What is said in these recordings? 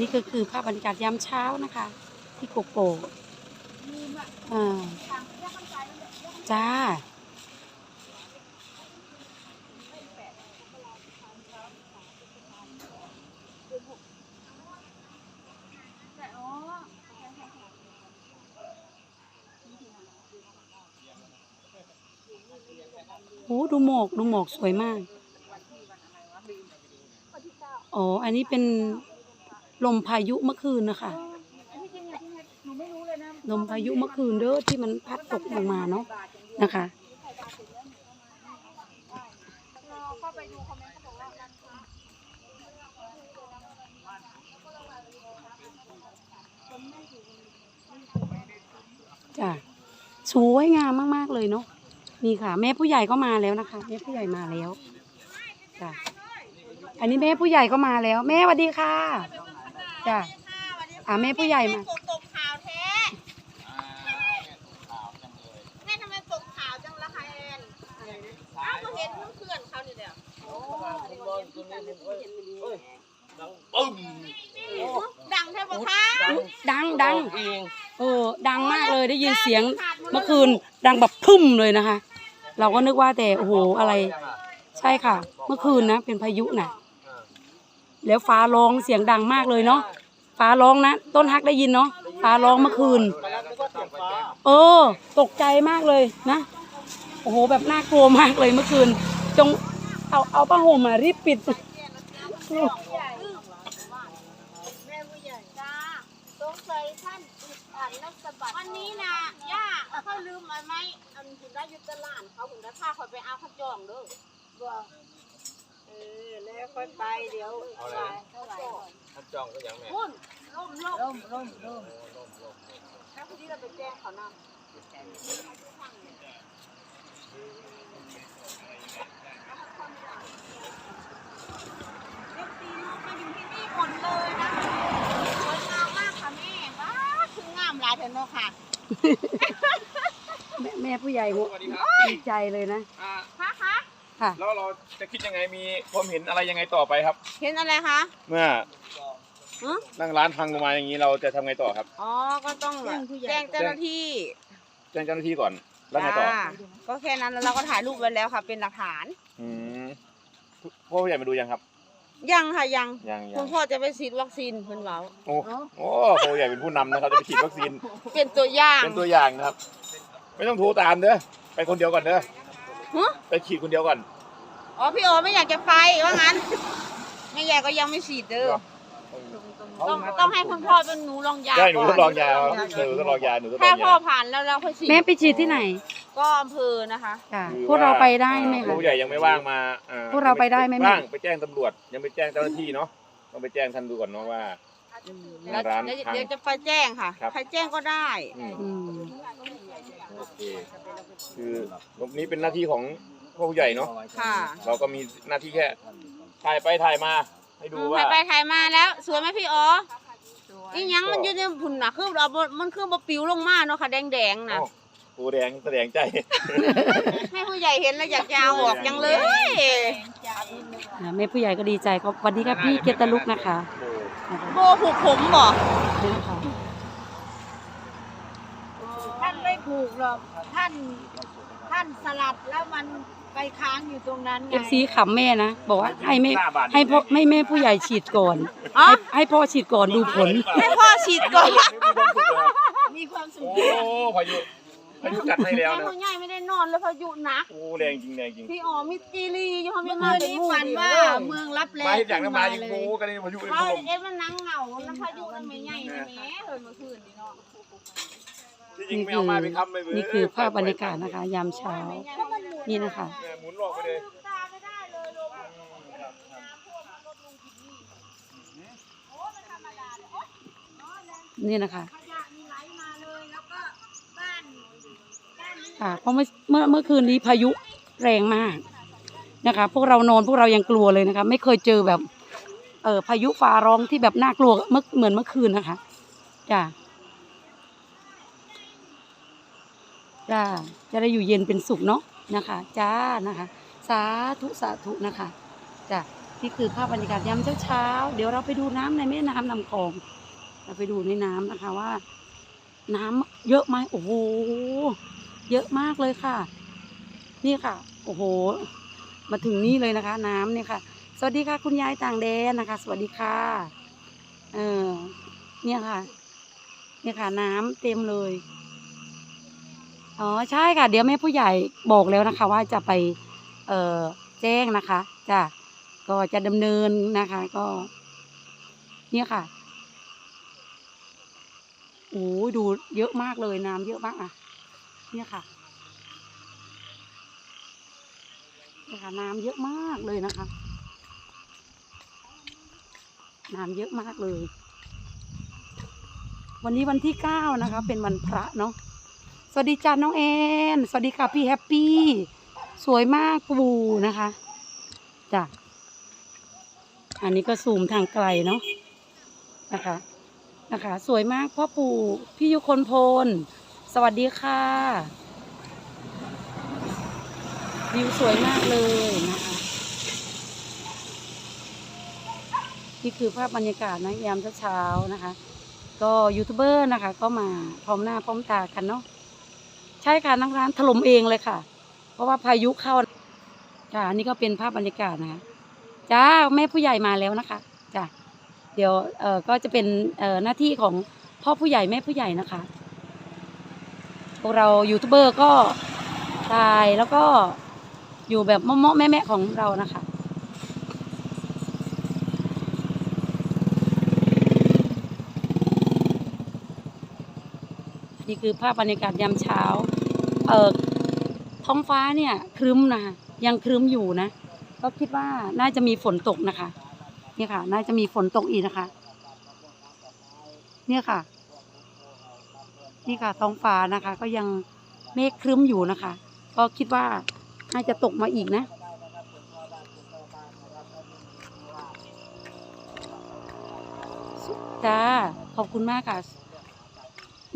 นี่ก็คือภาพบรรยากาศยามเช้านะคะ ที่โกโก้อ่าจ้า โอ้ดูหมอก ดูหมอกสวยมาก อ๋อ อันนี้เป็น ลมพายุเมื่อคืนนะคะลมพายุเมื่อคืนเด้อที่มันพัดตกลงมาเนาะนะคะจ้ะสวยงามมาก ๆ เลยเนาะนี่ค่ะ แม่ผู้ใหญ่ก็มาแล้วนะคะ แม่ผู้ใหญ่มาแล้วจ้ะอันนี้แม่ผู้ใหญ่ก็มาแล้ว แม่สวัสดีค่ะ จ้ะอ่าแม่ผู้ใหญ่มา ตกข่าวแท้แม่ทำไมตกข่าวจังละคะแอนอ้าวมาเห็นเพื่อนเขานี่เดียวดังแท้ปะคะอุ๊ยดังดังเออดังมากเลยได้ยินเสียงเมื่อคืนดังแบบพุ่มเลยนะคะ เราก็นึกว่าแต่โอ้โหอะไร ใช่ค่ะ เมื่อคืนนะเป็นพายุนะ แล้วฟ้าร้องเสียงดังมากเลยเนาะฟ้าร้องนะต้นฮักได้ยินเนาะฟ้าร้องเมื่อคืน เออ ตกใจมากเลยนะโอ้โหแบบน่ากลัวมากเลยเมื่อคืน จงเอาเอาผ้าห่มมารีบปิดแม่ผู้ใหญ่จ้าสงสัยท่านอึดอัดนักสะบัดวันนี้นะย่าเขาลืมอะไรไหมอันคุณได้ยุตลานเขาคุณได้พาคอยไปเอาข้าวจองเด้อว่า เออแล้วค่อยไปเดี๋ยวเท่าไหร่ท่านจองก็ยังแม่พุ่นล่มล่มล่มล่มแล้วพอดีเราไปแจ้งเขานำหมดเลยนะสวยงามมากค่ะแม่ว้าคืองามหลายเถอะเนาะค่ะ แม่แม่ผู้ใหญ่หัวดีใจเลยนะ อ่า คะคะค่ะ แล้วเราจะคิดยังไงมีความเห็นอะไรยังไงต่อไปครับ เห็นอะไรคะเมื่อฮะนั่งร้านพังลงมาอย่างนี้เราจะทำไงต่อครับ อ๋อ ก็ต้องแจ้งเจ้าหน้าที่แจ้งเจ้าหน้าที่ก่อนแล้วไงต่อจ้าก็แค่นั้นแล้วเราก็ถ่ายรูปไว้แล้วค่ะ เป็นหลักฐาน อืมพ่อผู้ใหญ่มาดูยังครับยังค่ะยังยังยัคุงณพ่อจะไปฉีดวัคซีนเพิ่นเว้าโอ้โอ้พ่อผู้ใหญ่เป็นผู้นำนะครับจะไปฉีดวัคซีนเป็นตัวอย่างเป็นตัวอย่างนะครับ ไม่ต้องโทรตามเด้อไปคนเดียวก่อนเด้อ ฮะไปฉีดคนเดียวก่อน อ๋อพี่โอไม่อยากจะไปว่างั้นแม่ใหญ่ก็ยังไม่ฉีดเด้อต้องต้องให้คุณพ่อเป็นหนูลองยาได้หนูก่ทดลองยาครับหนูทดลองยาหนูทดลถ้าองพ่อยาผ่านแล้วเราค่อยฉีดแม่ไปฉีดที่ไหน ก็อำเภอนะคะค่ะคือพวกเราไปได้ไหมพ่อคะผู้ใหญ่ยังไม่ว่างมาอ่พวกเราไปได้ไหมแม่ว่างไปแจ้งตำรวจยังไปแจ้งเจ้าหน้าที่เนาะต้องไปแจ้งท่านดูก่อนเนาะว่า แล้วร้านเดี๋ยวพังเดี๋ยวจะไปแจ้งค่ะ ครับ ใครแจ้งก็ได้ อืมอืมโอเคคือตรงนี้เป็นหน้าที่ของพ่อผู้ใหญ่เนาะค่ะเราก็มีหน้าที่แค่ถ่ายไปถ่ายมา ให้ดูอืมว่า ถ่ายไปถ่ายมาแล้ว สวยไหมพี่อ๋ออีหยังมันอยู่ในผุนนะคือเราบ่มันคือบ่ปิวลงมาเนาะค่ะแดงๆนะเอ้าปูแดงแสดงใจ ให้ผู้ใหญ่เห็นแล้วอยากจะเอาออกจังเลยอ่าแม่ผู้ใหญ่ก็ดีใจครับสวัสดีครับพี่เกตลุกนะคะนะคะ โบผูกผมบ่นี่นะคะท่านไม่ผูกหรอกท่านท่านสลัดแล้วมันไปค้างอยู่ตรงนั้นไงเอฟซีขำแม่นะ บอกว่าให้แม่ห้าบาทให้พ่อให้แม่ผู้ใหญ่ฉีดก่อนอ๋อให้ให้พ่อฉีดก่อนดูผล ให้พ่อฉีดก่อน มีความสุข โอ้พายุ พายุกัดให้แล้วแม่นะผู้ใหญ่ไม่ได้นอนแล้วพายุหนัก โอ้แรงจริงแรงจริงพี่อ๋อมีจีรีอยู่เขาไม่เมื่อมาคืนเป็นนี้หมู่ฝันเดียวว่าเลยเมืองรับแลมาเห็นอย่างนั้นมาขึ้ยิงเลโอ้ยกันเลยพายุเป็นว่าลมเอ็ดมันนั่งเหงาน้ำพายุมันไม่ใหญ่นะแหม่เฮ้ยเมื่อคืนนี่เนาะที่จริงไม่เอามาเป็นคำเลยนี่คือภาพบรรยากาศนะคะ ยามเช้า นี่นะคะ เนี่ยหมุนหลอกไปเลย ตาไม่ได้เลยลมน้ำท่วมรถลุงกินนี่โอ้มันธรรมดาเลยโอ๊ยอ๋อแรงนี่นะคะ ขยะนี่ไหลมาเลยแล้วก็บ้านบ้านนี้ ค่ะ เพราะเมื่อเมื่อเมื่อคืนนี้พายุแรงมากนะคะ พวกเรานอนพวกเรายังกลัวเลยนะคะ ไม่เคยเจอแบบเออพายุฟ้าร้องที่แบบน่ากลัวเมื่อเหมือนเมื่อคืนนะคะจ้าจ้าจะได้อยู่เย็นเป็นสุขเนาะนะคะจ้านะคะ สาธุสาธุนะคะจ้านี่คือภาพบรรยากาศยามเช้าๆเดี๋ยวเราไปดูน้ำในแม่น้ำลำคลองเราไปดูในน้ำนะคะว่า น้ำเยอะไหมโอ้โห เยอะมากเลยค่ะ นี่ค่ะ โอ้โห มาถึงนี่เลยนะคะ น้ำเนี่ยค่ะ สวัสดีค่ะ คุณยายต่างแดนนะคะ สวัสดีค่ะ เออเนี่ยค่ะ เนี่ยค่ะ น้ำเต็มเลย อ๋อใช่ค่ะ เดี๋ยวแม่ผู้ใหญ่บอกแล้วนะคะ ว่าจะไป เอ่อแจ้งนะคะจ้ะก็จะดำเนินนะคะ ก็ เนี่ยค่ะโอ้ดูเยอะมากเลยน้ำเยอะมากอะ เนี่ยค่ะเนี่ยค่ะน้ำเยอะมากเลยนะคะ น้ำเยอะมากเลย วันนี้วันที่เก้านะคะ เป็นวันพระเนาะสวัสดีจ้าน้องแอนสวัสดีค่ะพี่แฮปปี้สวยมากปูนะคะจ้ะอันนี้ก็ซูมทางไกลเนาะนะคะนะคะ สวยมากพ่อปู่พี่ยุคนพล สวัสดีค่ะวิวสวยมากเลยนะคะ นี่คือภาพบรรยากาศนะยามเช้าๆนะคะ ก็ยูทูบเบอร์นะคะ ก็มาพร้อมหน้าพร้อมตากันเนาะใช่ค่ะนั่งร้านถล่มเองเลยค่ะ เพราะว่าพายุเข้าจ้าอันนี้ก็เป็นภาพบรรยากาศนะคะจ้าแม่ผู้ใหญ่มาแล้วนะคะจ้าเดี๋ยวเอ่อก็จะเป็นเอ่อหน้าที่ของพ่อผู้ใหญ่แม่ผู้ใหญ่นะคะ พวกเรายูทูบเบอร์ก็ถ่ายแล้วก็อยู่แบบเมาะๆแม่ของเรานะคะนี่คือภาพบรรยากาศยามเช้า เอ่อท้องฟ้าเนี่ยครึ้มนะคะยังครึ้มอยู่นะ ก็คิดว่าน่าจะมีฝนตกนะคะ เนี่ยค่ะ น่าจะมีฝนตกอีกนะคะ เนี่ยค่ะ นี่ค่ะท้องฟ้านะคะ ก็ยังเมฆครึ้มอยู่นะคะ ก็คิดว่าน่าจะตกมาอีกนะจ้าขอบคุณมากค่ะ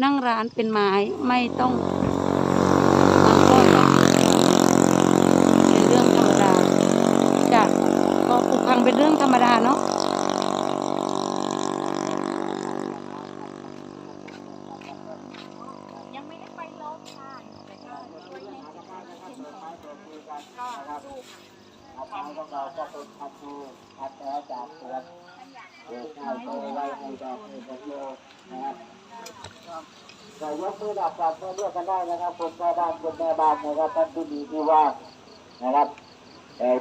นั่งร้านเป็นไม้ไม่ต้องมันก็เป็นเรื่องธรรมดาจ้ะก็ผุพังเป็นเรื่องธรรมดาเนาะ คือกันก็นะครับสู้ค่ะทำให้พวกเราก็เป็นพันธุ์ดูพันธุ์จากสวนปลูกข้าวโตไว้ในดอกในผลโลนะครับก็ยกมือดับดับเพื่เลือกกันได้นะครับคนแม่บ้านคนแม่บ้านนะครับท่านผู้มีที่ว่างนะครับเออ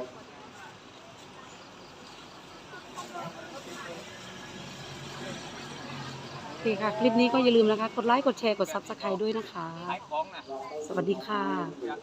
โอเคค่ะ คลิปนี้ก็อย่าลืมนะคะ กดไลค์ กดแชร์ กดซับสไครต์ด้วยนะคะ สวัสดีค่ะ